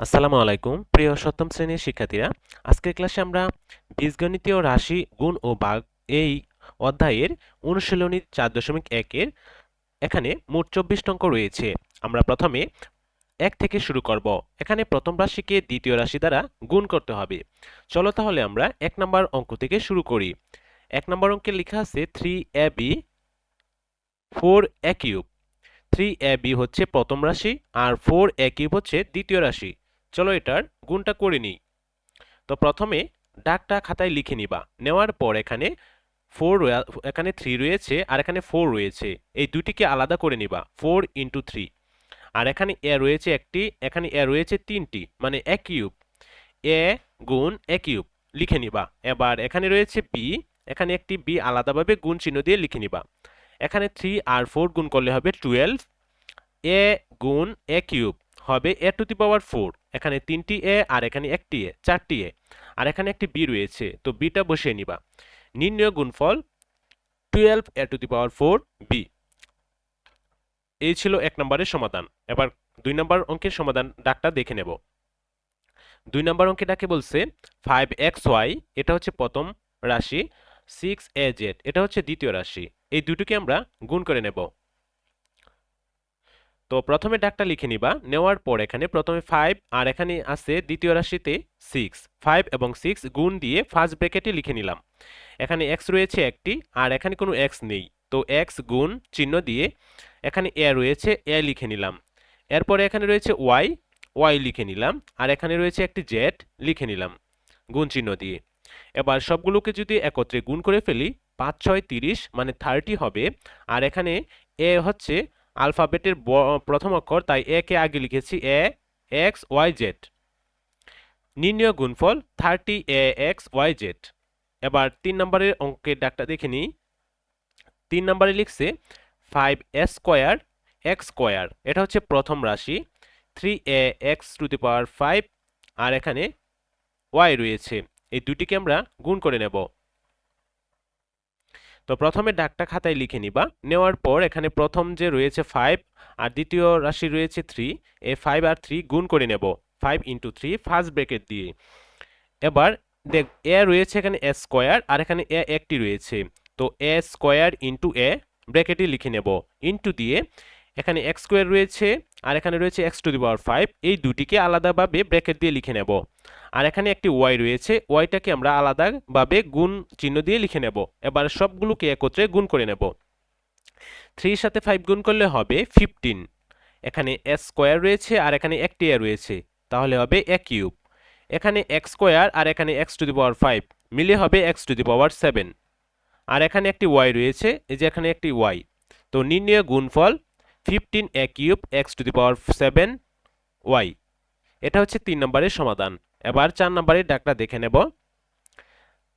আসসালামু আলাইকুম, প্রিয় সপ্তম শ্রেণির শিক্ষার্থীরা। আজকের ক্লাসে আমরা বীজগণিতীয় রাশি, গুণ ও ভাগ এই অধ্যায়ের অনুশীলনী চার দশমিক একের এখানে মোট চব্বিশ অঙ্ক রয়েছে। আমরা প্রথমে এক থেকে শুরু করব। এখানে প্রথম রাশিকে দ্বিতীয় রাশি দ্বারা গুণ করতে হবে। চলো তাহলে আমরা এক নম্বর অঙ্ক থেকে শুরু করি। এক নম্বর অঙ্কে লেখা আছে three A B four A cube. Three A B হচ্ছে প্রথম রাশি আর ফোর এ কিউব হচ্ছে দ্বিতীয় রাশি। চলো এটার গুণটা করে নিই। তো প্রথমে ডাকটা খাতায় লিখে নিবা। নেওয়ার পর এখানে ফোর এখানে থ্রি রয়েছে আর এখানে ফোর রয়েছে। এই দুটিকে আলাদা করে নিবা ফোর ইন্টু থ্রি আর এখানে এ রয়েছে একটি, এখানে এ রয়েছে তিনটি মানে এক কিউব। এ গুণ এ কিউব লিখে নিবা। এবার এখানে রয়েছে বি এখানে একটি বি আলাদাভাবে গুণ চিহ্ন দিয়ে লিখে নিবা। এখানে থ্রি আর ফোর গুণ করলে হবে টুয়েলভ এ গুণ এ কিউব হবে এ টু দি পাওয়ার ফোর এখানে তিনটি এ আর এখানে একটি এ, চারটি এ। আর এখানে একটি বি রয়েছে, তো বিটা বসিয়ে নিবা। নির্ণয় গুণফল twelve A to the power four B এই ছিল এক নম্বরের সমাধান। এবার দুই নম্বর অঙ্কের সমাধান ডাকটা দেখে নেব। দুই নম্বর অঙ্কে ডাকে বলছে ফাইভ এক্স ওয়াই এটা হচ্ছে প্রথম রাশি সিক্স এ জেড এটা হচ্ছে দ্বিতীয় রাশি। এই দুটোকে আমরা গুণ করে নেব। তো প্রথমে ডাকটা লিখে নিবা। নেওয়ার পর এখানে প্রথমে ফাইভ আর এখানে আছে দ্বিতীয় রাশিতে সিক্স ফাইভ এবং সিক্স গুণ দিয়ে ফার্স্ট ব্র্যাকেটে লিখে নিলাম। এখানে এক্স রয়েছে একটি, আর এখানে কোনো এক্স নেই। তো এক্স গুণ চিহ্ন দিয়ে এখানে এ রয়েছে এ লিখে নিলাম। এরপরে এখানে রয়েছে ওয়াই ওয়াই লিখে নিলাম। আর এখানে রয়েছে একটি জেড লিখে নিলাম গুণ চিহ্ন দিয়ে। এবার সবগুলোকে যদি একত্রে গুণ করে ফেলি, পাঁচ, ছয়, তিরিশ মানে থার্টি হবে। আর এখানে এ হচ্ছে আলফাবেটের প্রথম অক্ষর, তাই এ কে আগে লিখেছি, এ, এক্স, ওয়াই, জেড। নির্ণয় গুণফল thirty, A, X, Y, Z. এবার তিন নম্বরের অঙ্কের ডাকটা দেখে নিই। তিন নম্বরে লিখছে, five A square, X square. এটা হচ্ছে প্রথম রাশি। Three A, X to the power five, আর এখানে ওয়াই রয়েছে। এই দুটিকে আমরা গুণ করে নেব। তো প্রথমে ডাকটা খাতায় লিখে নিবা। নেওয়ার পর এখানে প্রথম যে রয়েছে ফাইভ আর দ্বিতীয় রাশি রয়েছে থ্রি এ ফাইভ আর থ্রি গুণ করে নেব। Five into three first bracket দিয়ে। এবার দেখ, এ রয়েছে এখানে এ স্কোয়ার আর এখানে এ একটি রয়েছে। তো এ স্কোয়ার ইন্টু এ ব্র্যাকেটে লিখে নেব। ইন্টু দিয়ে এখানে এক্স স্কোয়ার রয়েছে, আর এখানে রয়েছে X to the power five এই দুটিকে আলাদাভাবে ব্র্যাকেট দিয়ে লিখে নেব। আর এখানে একটি ওয়াই রয়েছে ওয়াইটাকে আমরা আলাদাভাবে গুণ চিহ্ন দিয়ে লিখে নেব। এবার সবগুলোকে একত্রে গুণ করে নেব। থ্রির সাথে ফাইভ গুণ করলে হবে ফিফটিন এখানে এস স্কোয়ার রয়েছে, আর এখানে একটি এ রয়েছে। তাহলে হবে এ কিউব এখানে এক্স স্কোয়ার আর এখানে X to the power five মিলে হবে X to the power seven আর এখানে একটি ওয়াই রয়েছে, এই যে এখানে একটি ওয়াই তো নির্ণয় গুণফল fifteen A cube X to the power seven Y এটা হচ্ছে তিন নম্বরের সমাধান। এবার চার নম্বরের ডাকটা দেখে নেব।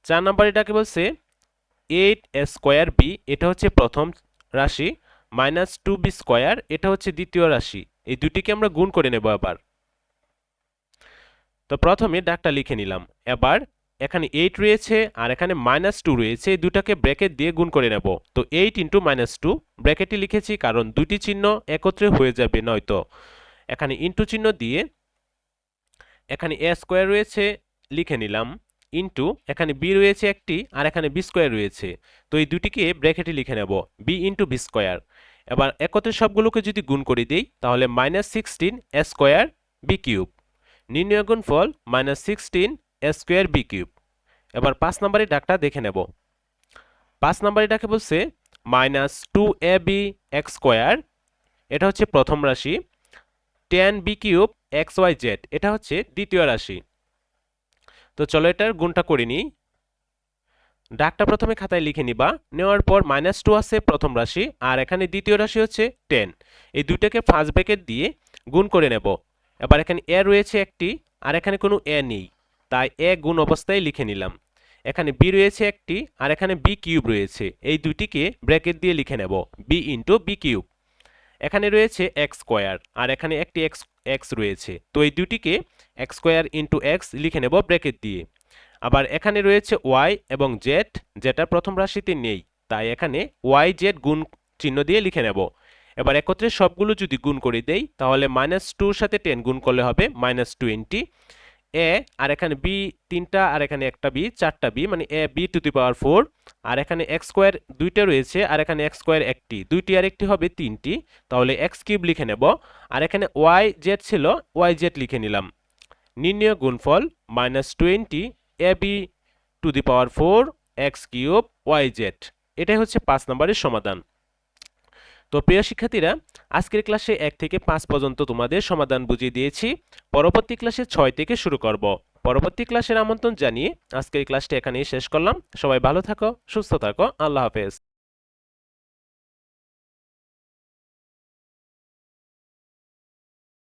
চার নম্বরের ডাকে বলছে এইট এ স্কোয়ার বি এটা হচ্ছে প্রথম রাশি মাইনাস টু বি স্কোয়ার এটা হচ্ছে দ্বিতীয় রাশি। এই দুটিকে আমরা গুণ করে নেব এবার। তো প্রথমে ডাকটা লিখে নিলাম। এবার এখানে এইট রয়েছে আর এখানে মাইনাস টু রয়েছে। এই দুটাকে ব্র্যাকেট দিয়ে গুণ করে নেব। তো এইট ইন্টু মাইনাস টু ব্র্যাকেটে লিখেছি কারণ দুটি চিহ্ন একত্রে হয়ে যাবে নয়তো। এখানে ইন্টু চিহ্ন দিয়ে এখানে এ স্কোয়ার রয়েছে, লিখে নিলাম। ইন্টু এখানে বি রয়েছে একটি আর এখানে বি স্কোয়ার রয়েছে। তো এই দুটিকে ব্র্যাকেটে লিখে নেব। বি ইন্টু বি স্কোয়ার এবার একত্রে সবগুলোকে যদি গুণ করে দিই, তাহলে minus sixteen A square B cube নির্ণয় গুণফল minus sixteen square B cube. এবার পাঁচ নম্বরের ডাকটা দেখে নেব। পাঁচ নম্বরের ডাকে বলছে minus two A B X square. এটা হচ্ছে প্রথম রাশি। Ten B cube X Y Z. এটা হচ্ছে দ্বিতীয় রাশি। তো চলো এটার গুণটা করে নিই। ডাকটা প্রথমে খাতায় লিখে নিবা। নেওয়ার পর মাইনাস টু আছে প্রথম রাশি, আর এখানে দ্বিতীয় রাশি হচ্ছে টেন। এই দুইটাকে ফার্স্ট ব্রেকেট দিয়ে গুণ করে নেব। এবার এখানে এ রয়েছে একটি, আর এখানে কোনো এ নেই। তাই এ গুণ অবস্থায় লিখে নিলাম। এখানে বি রয়েছে একটি আর এখানে বি কিউব রয়েছে। এই দুটিকে ব্র্যাকেট দিয়ে লিখে নেব। বি ইন্টু বি কিউব এখানে রয়েছে এক্স স্কোয়ার আর এখানে একটি এক্স এক্স রয়েছে। তো এই দুটিকে এক্স স্কোয়ার ইন্টু এক্স লিখে নেব ব্র্যাকেট দিয়ে। আবার এখানে রয়েছে ওয়াই এবং জেড যেটা প্রথম রাশিতে নেই। তাই এখানে ওয়াই জেড গুণ চিহ্ন দিয়ে লিখে নেব। এবার একত্রে সবগুলো যদি গুণ করে দেই, তাহলে মাইনাস টুর সাথে টেন গুণ করলে হবে মাইনাস টোয়েন্টি এ, আর এখানে বি তিনটা, আর এখানে একটা বি, চারটা বি মানে A, B to the power four, আর এখানে এক্স স্কোয়ার দুইটা রয়েছে, আর এখানে এক্স স্কোয়ার একটি। দুইটি আর একটি হবে তিনটি, তাহলে এক্স কিউব লিখে নেব, আর এখানে ওয়াই জেড ছিল, ওয়াই জেড লিখে নিলাম। নির্ণয় গুণফল minus twenty, A B to the power four, X cube, Y Z. এটাই হচ্ছে পাঁচ নম্বরের সমাধান। তো প্রিয় শিক্ষার্থীরা, আজকের ক্লাসে এক থেকে পাঁচ পর্যন্ত তোমাদের সমাধান বুঝিয়ে দিয়েছি। পরবর্তী ক্লাসে ছয় থেকে শুরু করব। পরবর্তী ক্লাসের আমন্ত্রণ জানিয়ে আজকের ক্লাসটি এখানেই শেষ করলাম। সবাই ভালো থাকো, সুস্থ থাকো। আল্লাহ হাফেজ।